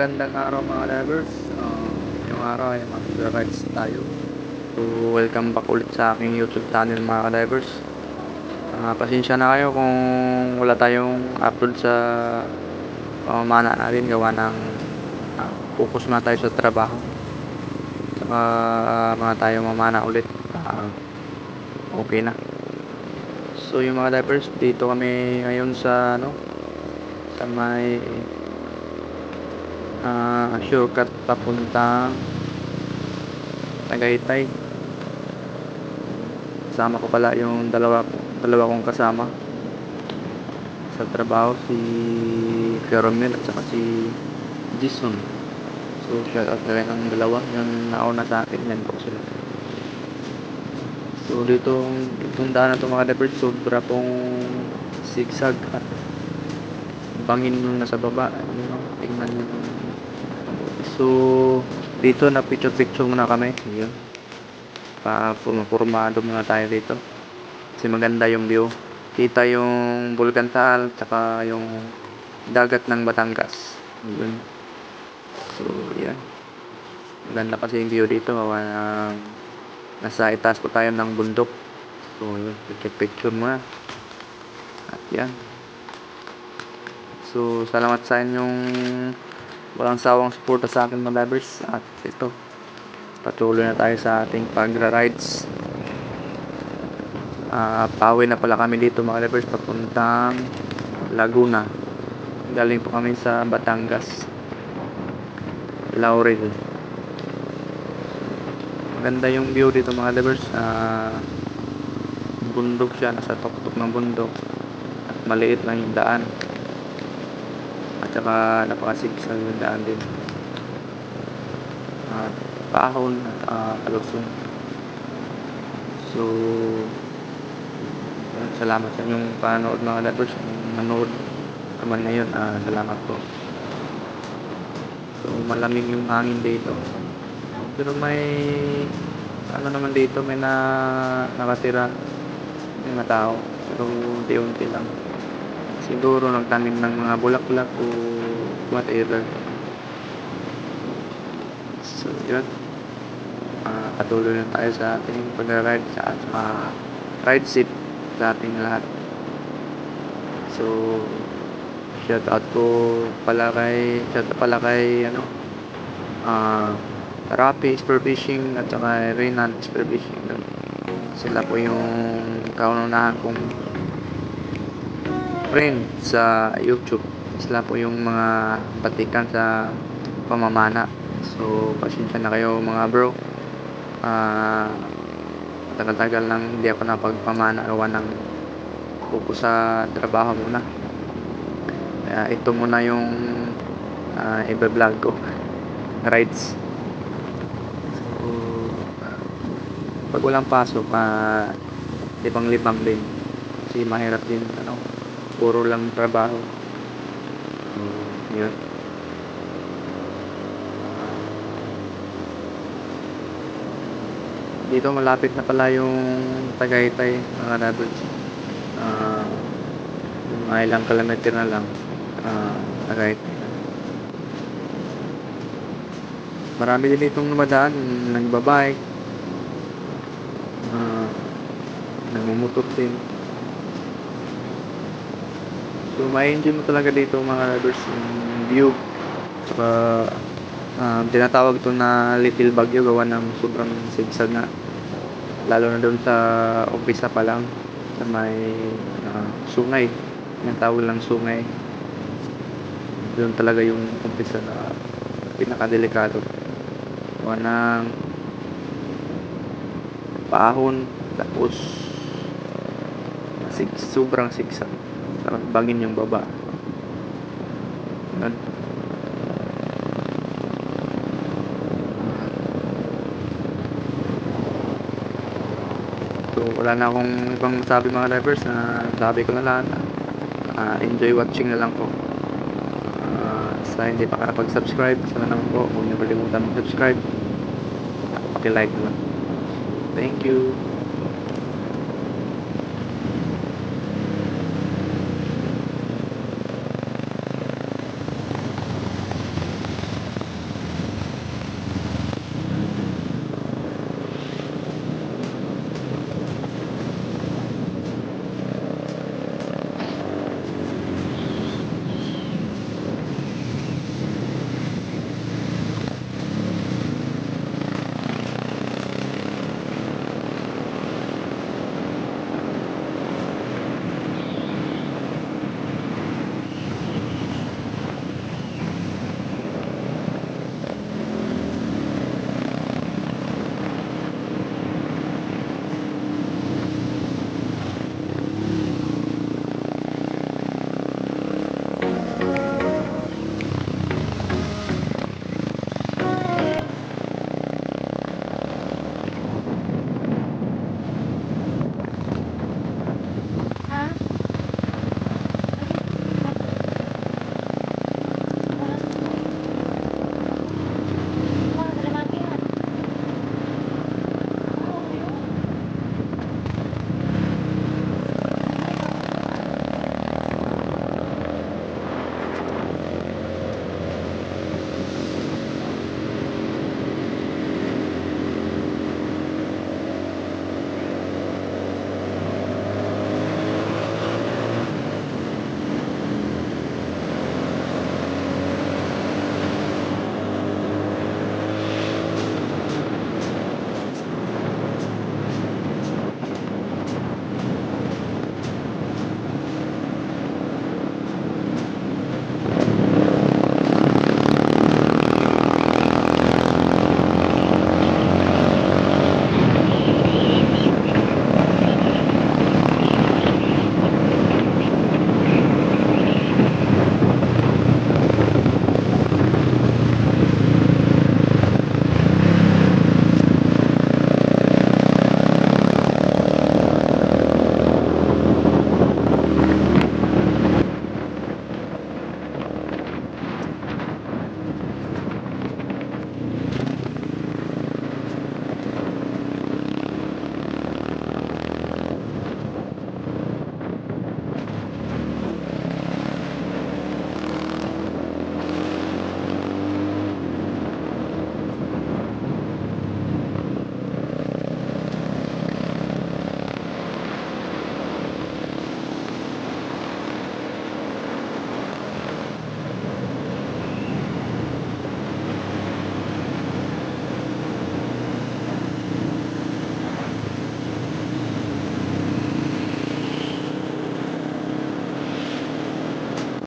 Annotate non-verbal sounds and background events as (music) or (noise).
magandang araw mga lovers. Uh, yung araw ay mag-rides tayo. So, welcome back ulit sa aking YouTube channel mga divers. Uh, pasensya na kayo kung wala tayong upload sa pamamana natin gawa ng uh, focus na tayo sa trabaho. Saka uh, mga tayo mamana ulit. Uh, okay na. So yung mga divers, dito kami ngayon sa ano sa may uh, shortcut papuntang Tagaytay. Kasama ko pala yung dalawa dalawa kong kasama sa trabaho si Feromel at saka si Jason. So shout out na rin ang dalawa. Yung nauna sa akin yan po sila. So dito itong daan na ito mga divers sobra pong zigzag at bangin yung nasa baba. Ano, tingnan nyo So, dito na picture picture muna kami. Yun. Pa pumapurmado muna tayo dito. Kasi maganda yung view. Kita yung Bulgantal, tsaka yung dagat ng Batangas. Yun. So, yan. Maganda kasi yung view dito. Uh, nasa itaas po tayo ng bundok. So, yun. Picture picture muna. At yan. So, salamat sa inyong walang sawang suporta sa akin mga lovers. At ito patuloy na tayo sa ating pagra-rides. Uh, pawi na pala kami dito mga lovers papuntang Laguna. Galing po kami sa Batangas Laurel. Maganda yung view dito mga lovers. Uh, bundok siya nasa tuktok ng bundok. At maliit lang yung daan at saka napakasigsag yung daan din. At pahon at uh, kalusong so salamat sa inyong panood mga kung nanood naman ngayon uh, salamat po. So malamig yung hangin dito. Pero may ano naman dito may na nakatira may mga tao. Pero unti-unti lang siguro nagtanim ng mga bulaklak o whatever so yun. Uh, patuloy na tayo sa ating pag-ride sa mga ride seat sa ating lahat. So shout out ko pala kay shout out pala kay ano uh, Rapi Spearfishing at saka Renan Spearfishing sila po yung kaununahan kong friend sa YouTube. Sila po yung mga batikan sa pamamana. So, pasensya na kayo mga bro. Ah, uh, tagal-tagal lang hindi ako napagpamana gawa ng focus sa trabaho muna. Kaya ito muna yung uh, iba-vlog ko. (laughs) Rides. So, pag walang pasok, uh, libang-libang din. Kasi mahirap din ano, puro lang trabaho. Um, yun. Dito malapit na pala yung Tagaytay mga rebels uh, mga ilang kilometer na lang uh, Tagaytay. Marami din itong namadaan nagbabike uh, nagmumotor din So, ma-enjoy mo talaga dito mga lovers yung view. Saka, uh, tinatawag ito na Little Bagyo gawa ng sobrang sigsag na. Lalo na doon sa umpisa pa lang sa may uh, sungay. Yung tawag lang sungay. Doon talaga yung umpisa na pinakadelikado. Gawa ng paahon tapos sig sobrang sigsag tapos bangin yung baba. Yan. so wala na akong ibang masabi mga drivers na sabi ko na lang uh, enjoy watching na lang po. Uh, sa hindi pa kapag subscribe sana naman po huwag niyo kalimutan mag subscribe paki like na lang. Thank you